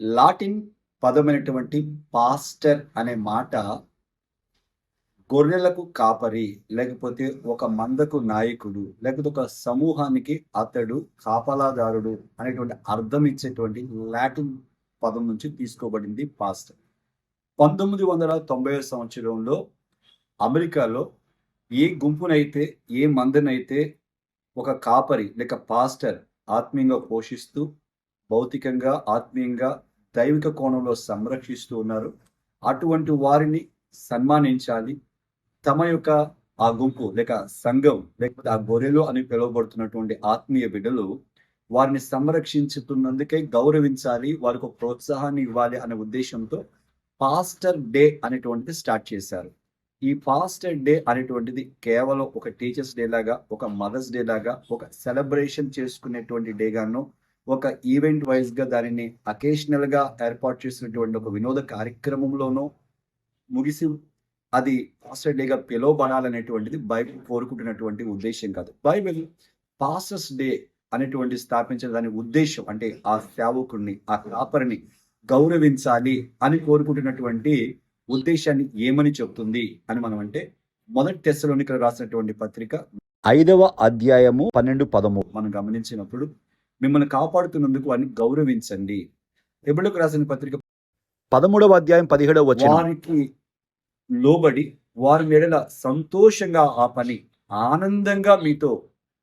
Latin పదమైనటువంటి pastor అనే మాట గొర్రెలకు కాపరి లేకపోతే ఒక మందకు నాయకుడు లేకపోతే ఒక సమూహానికి అతడు కాపలాదారుడు అనేటువంటి అర్థం ఇచ్చేటువంటి లాటిన్ పదం నుంచి తీసుకోబడింది పాస్టర్. పంతొమ్మిది వందల తొంభై సంవత్సరంలో అమెరికాలో ఏ గుంపునైతే ఏ మందనైతే ఒక కాపరి లేక పాస్టర్ ఆత్మీయంగా పోషిస్తూ భౌతికంగా ఆత్మీయంగా దైవిక కోణంలో సంరక్షిస్తూ ఉన్నారు. అటువంటి వారిని సన్మానించాలి. తమ యొక్క ఆ గుంపు లేక సంఘం లేకపోతే ఆ గొర్రెలు అని పిలువబడుతున్నటువంటి ఆత్మీయ బిడ్డలు వారిని సంరక్షించుతున్నందుకే గౌరవించాలి వారికి ఒక ప్రోత్సాహాన్ని ఇవ్వాలి అనే ఉద్దేశంతో పాస్టర్ డే అనేటువంటిది స్టార్ట్ చేశారు. ఈ పాస్టర్ డే అనేటువంటిది కేవలం ఒక టీచర్స్ డే లాగా ఒక మదర్స్ డే లాగా ఒక సెలబ్రేషన్ చేసుకునేటువంటి డే గాను ఒక ఈవెంట్ వైజ్గా దానిని అకేషనల్గా ఏర్పాటు చేసినటువంటి ఒక వినోద కార్యక్రమంలోనూ ముగిసి అది పాస్టర్ డేగా పిలువబడాలనేటువంటిది బైబిల్ కోరుకుంటున్నటువంటి ఉద్దేశం కాదు. బైబిల్ పాస్టర్స్ డే అనేటువంటి స్థాపించిన దాని ఉద్దేశం అంటే ఆ సేవకుడిని ఆ కాపరిని గౌరవించాలి అని కోరుకుంటున్నటువంటి ఉద్దేశాన్ని ఏమని చెప్తుంది అని మనం అంటే మొదటి టెస్ట్లోనికి రాసినటువంటి పత్రిక ఐదవ అధ్యాయము పన్నెండు పదము మనం గమనించినప్పుడు మిమ్మల్ని కాపాడుతున్నందుకు వారిని గౌరవించండి. ఎబులకు రాసిన పత్రిక పదమూడవ అధ్యాయం పదిహేడవ వచ్చిన వారికి లోబడి వారి మెడల సంతోషంగా ఆ పని ఆనందంగా మీతో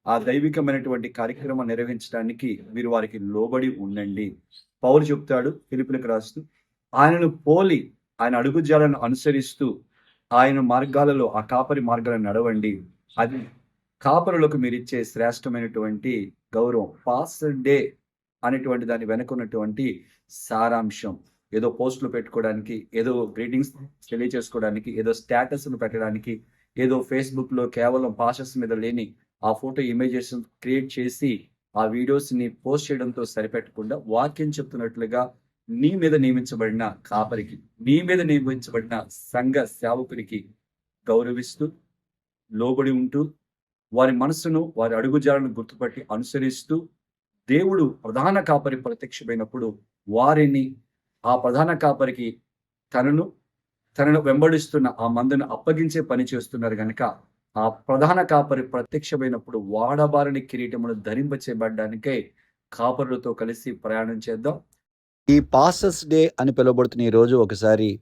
ఆ దైవికమైనటువంటి కార్యక్రమం నిర్వహించడానికి మీరు వారికి లోబడి ఉండండి. పౌలు చెప్తాడు పిలుపులకు రాస్తూ ఆయనను పోలి ఆయన అడుగుజాలను అనుసరిస్తూ ఆయన మార్గాలలో ఆ కాపరి మార్గాలను నడవండి. అది కాపరులకు మీరు ఇచ్చే శ్రేష్టమైనటువంటి గౌరవం పాస్ డే అనేటువంటి దాని వెనుకున్నటువంటి సారాంశం. ఏదో పోస్టులు పెట్టుకోవడానికి ఏదో గ్రీటింగ్స్ తెలియచేసుకోవడానికి ఏదో స్టేటస్ను పెట్టడానికి ఏదో ఫేస్బుక్లో కేవలం పాస్టర్స్ మీద లేని ఆ ఫోటో ఇమేజెస్ క్రియేట్ చేసి ఆ వీడియోస్ని పోస్ట్ చేయడంతో సరిపెట్టకుండా వాక్యం చెప్తున్నట్లుగా నీ మీద నియమించబడిన కాపరికి నీ మీద నియమించబడిన సంఘ సేవకునికి గౌరవిస్తూ లోబడి ఉంటూ వారి మనసును వారి అడుగుజాలను గుర్తుపట్టి అనుసరిస్తూ దేవుడు ప్రధాన కాపరి ప్రత్యక్షమైనప్పుడు వారిని ఆ ప్రధాన కాపరికి తనను తనను వెంబడిస్తున్న ఆ మందును అప్పగించే పని చేస్తున్నారు కనుక ఆ ప్రధాన కాపరి ప్రత్యక్షమైనప్పుడు వాడబారిని కిరీటమును ధరింపచేయబడ్డానికై కాపరులతో కలిసి ప్రయాణం చేద్దాం. ఈ పాస్టర్స్ డే అని పిలువబడుతున్న ఈ రోజు ఒకసారి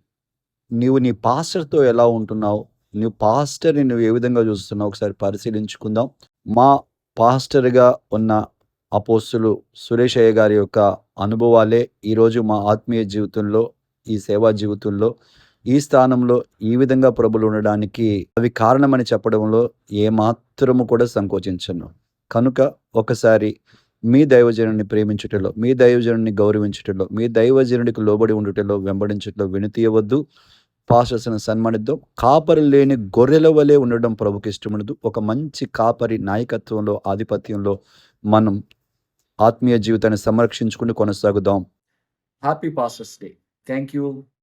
నీవు నీ పాస్టర్తో ఎలా ఉంటున్నావు? నువ్వు పాస్టర్ని నువ్వు ఏ విధంగా చూస్తున్నావు? ఒకసారి పరిశీలించుకుందాం. మా పాస్టర్గా ఉన్న అపోస్తులు సురేష్ అయ్య గారి యొక్క అనుభవాలే ఈరోజు మా ఆత్మీయ జీవితంలో ఈ సేవా జీవితంలో ఈ స్థానంలో ఈ విధంగా ప్రభులు ఉండడానికి అవి కారణమని చెప్పడంలో ఏమాత్రము కూడా సంకోచించను. కనుక ఒకసారి మీ దైవజనుని ప్రేమించుటలో మీ దైవజనుని గౌరవించుటలో మీ దైవజనుడికి లోబడి ఉండుటలో వెంబడించుటలో వినతీయవద్దు. పాస్టర్స్ని సన్మానిద్దాం. కాపరి లేని గొర్రెల వలె ఉండడం ప్రభుకి ఇష్టముండదు. ఒక మంచి కాపరి నాయకత్వంలో ఆధిపత్యంలో మనం ఆత్మీయ జీవితాన్ని సంరక్షించుకుని కొనసాగుదాం. Happy pastors day thank you